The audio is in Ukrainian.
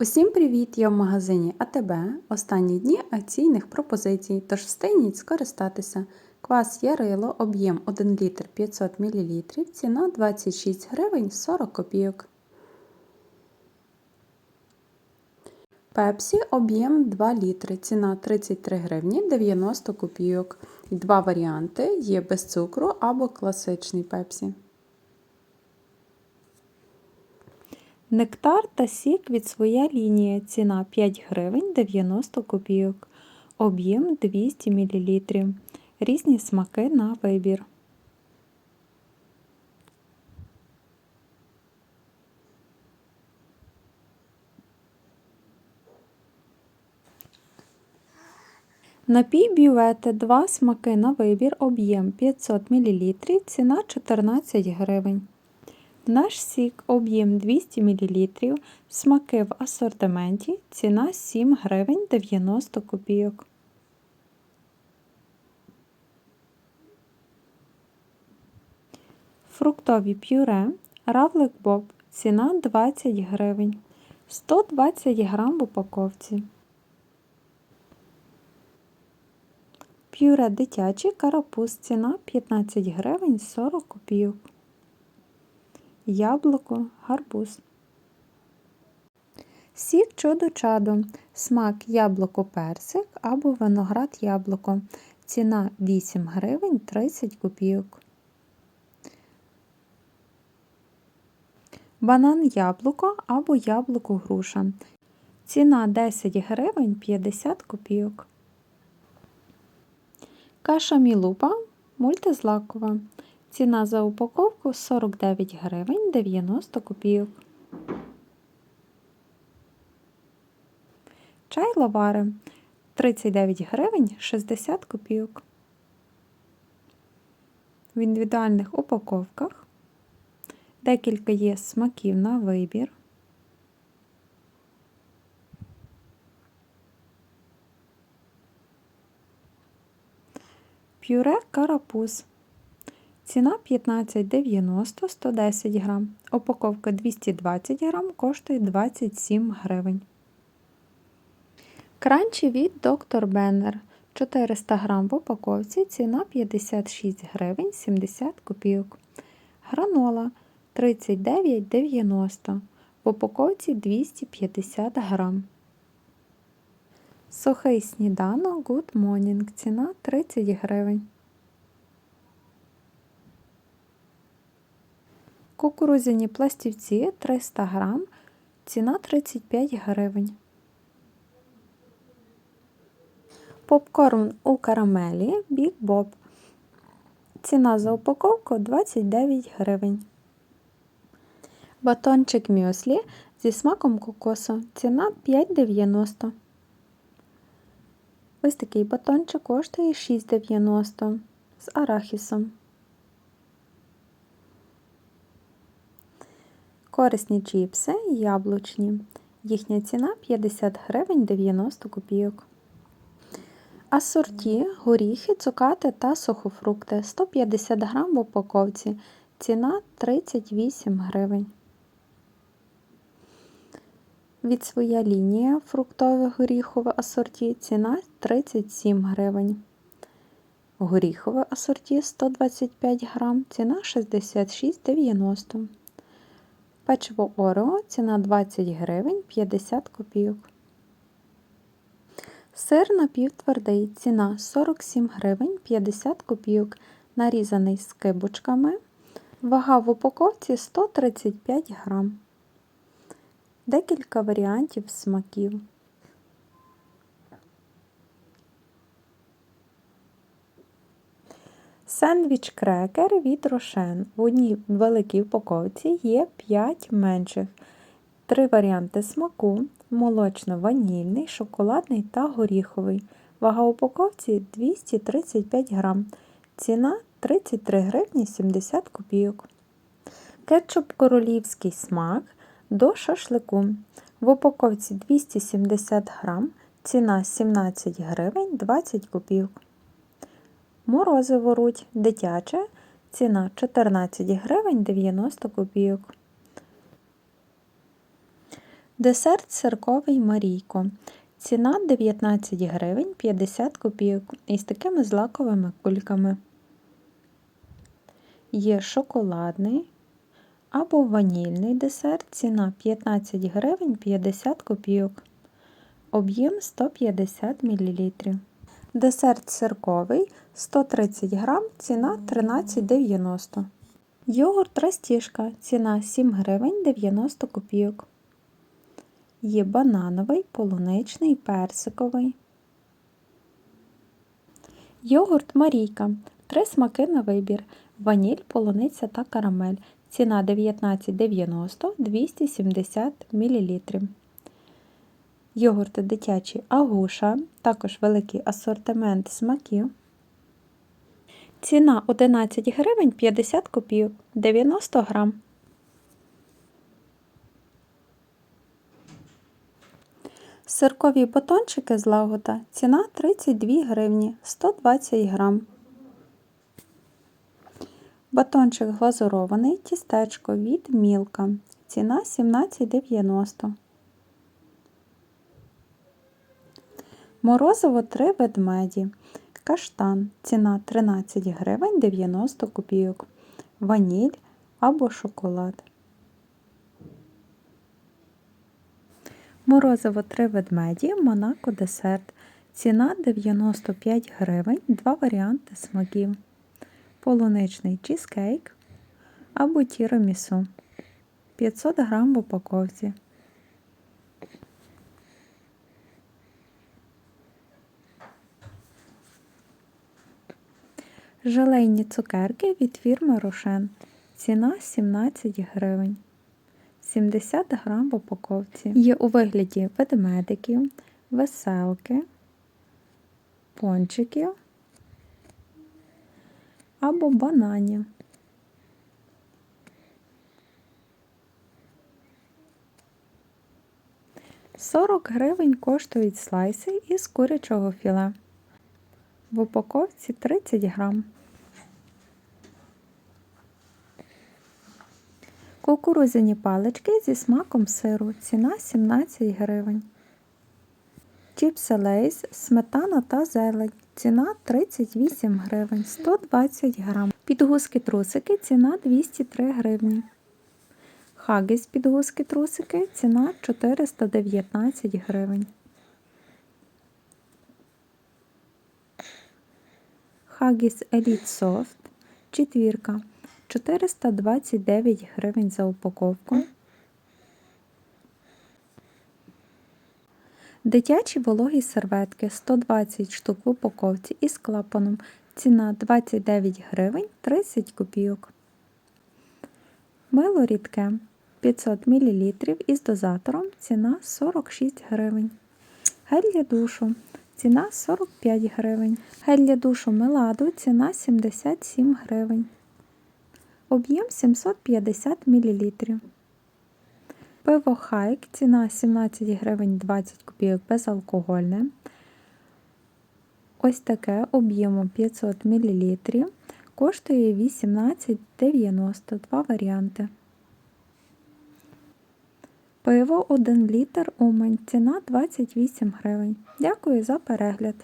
Усім привіт! Я в магазині АТБ. Останні дні акційних пропозицій, тож встигніть скористатися. Квас Ярило, об'єм 1 літр 500 мл, ціна 26 гривень 40 копійок. Пепсі об'єм 2 літри, ціна 33 гривні 90 копійок. Два варіанти є без цукру або класичний пепсі. Нектар та сік від своя лінія. Ціна 5 гривень 90 копійок. Об'єм 200 мл. Різні смаки на вибір. Напій бювети 2 смаки на вибір, об'єм 500 мл, ціна 14 гривень. Наш сік об'єм 200 мл, смаки в асортименті, ціна 7 гривень 90 копійок. Фруктові пюре Равлик Боб, ціна 20 гривень, 120 грам в упаковці. Пюре дитячий карапуз, ціна 15 гривень 40 копійок яблуко, гарбуз. Сік чудо-чадо, смак яблуко-персик або виноград яблуко. Ціна 8 гривень 30 копійок. Банан яблуко або яблуко груша. Ціна 10 гривень 50 копійок. Каша мілупа мультизлакова. Ціна за упаковку 49 гривень 90 копійок. Чай лавари 39 гривень 60 копійок. В індивідуальних упаковках декілька є смаків на вибір. Пюре карапуз Ціна 15,90 110 грам. Упаковка 220 грам коштує 27 гривень. Кранчі від Доктор Беннер 400 грам в упаковці. Ціна 56 гривень 70 копійок. Гранола 39,90 в упаковці 250 грам. Сухий сніданок Good Morning. Ціна 30 гривень. Кукурузяні пластівці 300 грам, ціна 35 гривень. Попкорн у карамелі Big Bob. Ціна за упаковку 29 гривень. Батончик мюслі зі смаком кокосу. Ціна 5,90. Ось такий батончик коштує 6,90 з арахісом. Корисні чіпси яблучні. Їхня ціна 50 гривень 90 копійок. Асорті, горіхи, цукати та сухофрукти 150 грам в упаковці. Ціна 38 гривень. Від своя лінія фруктове горіхове асорті ціна 37 гривень. Горіхове асорті 125 грам, ціна 66,90 Печиво Орео, ціна 20 гривень 50 копійок. Сир напівтвердий, ціна 47 гривень 50 копійок, нарізаний з кибочками. Вага в упаковці 135 грам. Декілька варіантів смаків. Сендвіч крекер від Рошен. В одній великій упаковці є 5 менших. Три варіанти смаку: молочно-ванільний, шоколадний та горіховий. Вага упаковці 235 грам. Ціна 33 гривні 70 копійок. Кетчуп королівський смак до шашлику. В упаковці 270 грам. Ціна 17 гривень 20 копійок. Морозиво руть дитяче, ціна 14 гривень 90 копійок. Десерт сирковий Марійко. Ціна 19 гривень 50 копійок із такими злаковими кульками. Є шоколадний або ванільний десерт. Ціна 15 гривень 50 копійок. Об'єм 150 мл. Десерт сирковий 130 грам, ціна 13,90. Йогурт Растішка, ціна 7 гривень 90 копійок. Є банановий, полуничний, персиковий. Йогурт Марійка. Три смаки на вибір. Ваніль, полуниця та карамель. Ціна 19,90 270 мл. Йогурти дитячі агуша, також великий асортимент смаків. Ціна 11 гривень 50 копійок 90 грам. Сиркові батончики з лагота. Ціна 32 гривні 120 грам. Батончик глазурований, тістечко від Мілка. Ціна 17,90. Морозиво 3 ведмеді. Каштан. Ціна 13 гривень 90 копійок. Ваніль або шоколад. Морозиво 3 ведмеді. Монако десерт. Ціна 95 гривень. Два варіанти смаків. Полуничний чізкейк або тірамісу. 500 грам в упаковці. Желейні цукерки від фірми Рошен. Ціна 17 гривень. 70 грам в упаковці. Є у вигляді ведмедиків, веселки, пончиків або бананів. Сорок гривень коштують слайси із курячого філе. В упаковці 30 грам. Кукурудзяні палички зі смаком сиру. Ціна 17 гривень. Чіпси Лейс, сметана та зелень. Ціна 38 гривень, 120 грам. Підгузки трусики. Ціна 203 гривні. Хагіс підгузки трусики. Ціна 419 гривень. Хагіс Elite Soft. Четвірка. 429 гривень за упаковку. Дитячі вологі серветки 120 штук в упаковці із клапаном. Ціна 29 гривень 30 копійок. Мило рідке 500 мл із дозатором. Ціна 46 гривень. Гель для душу. Ціна 45 гривень. Гель для душу Меладу. Ціна 77 гривень. Об'єм 750 мл. Пиво Хайк, ціна 17 гривень 20 копійок безалкогольне. Ось таке об'ємом 500 мл. Коштує 18,90 два варіанти. Пиво 1 літр Умань. Ціна 28 гривень. Дякую за перегляд.